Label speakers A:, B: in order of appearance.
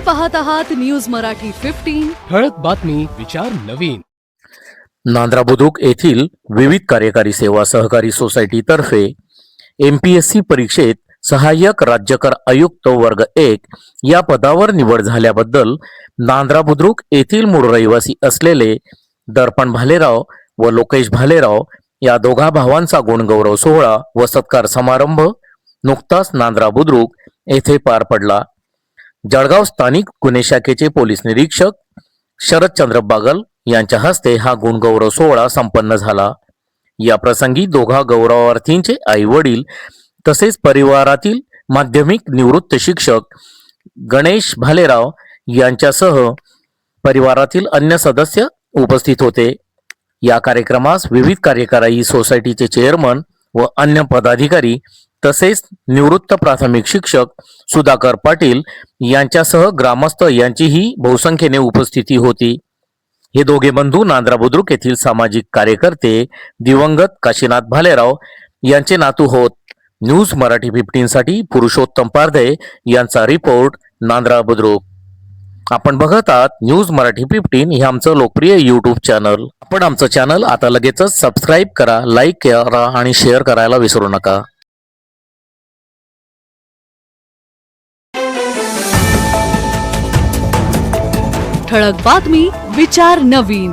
A: पाहत आहात news Marathi fifteen
B: ठळक बातमी विचार नवीन.
C: नांद्रा बुद्रुक येथील विविध कार्यकारी सेवा सहकारी सोसायटीतर्फे एमपीएससी परीक्षेत सहाय्यक राज्यकर आयुक्त वर्ग एक या पदावर निवड झाल्याबद्दल नांद्रा बुद्रुक येथील मूळ रहिवासी असलेले दर्पण भालेराव व लोकेश भालेराव या दोघा भावांचा गुणगौरव सोहळा व सत्कार समारंभ नुकताच नांद्रा बुद्रुक येथे पार पडला. जळगाव स्थानिक गुन्हे शाखेचे पोलीस निरीक्षक शरदचंद्र बागल यांच्या हस्ते हा गुणगौरव सोहळा संपन्न झाला. या प्रसंगी दोघा गौरवार्थींचे आई वडील तसेच परिवारातील माध्यमिक निवृत्त शिक्षक गणेश भालेराव यांच्यासह परिवारातील अन्य सदस्य उपस्थित होते. या कार्यक्रमास विविध कार्यकारी सोसायटीचे चेअरमन व अन्य पदाधिकारी तसेच निवृत्त प्राथमिक शिक्षक सुधाकर पाटील यांच्यासह ग्रामस्थ यांचीही बहुसंख्येने उपस्थिती होती. हे दोघे बंधू नांद्रा बुद्रुक येथील सामाजिक कार्यकर्ते दिवंगत काशीनाथ भालेराव यांचे नातू होत. न्यूज मराठी फिफ्टीन साठी पुरुषोत्तम पारधे यांचा रिपोर्ट नांद्रा बुद्रुक. आपण बघत आहात न्यूज मराठी फिफ्टीन हे आमचं लोकप्रिय युट्यूब चॅनल आपण आमचं चॅनल आता लगेचच सबस्क्राईब करा लाईक करा आणि शेअर करायला विसरू नका.
A: ठळक बातमी विचार नवीन.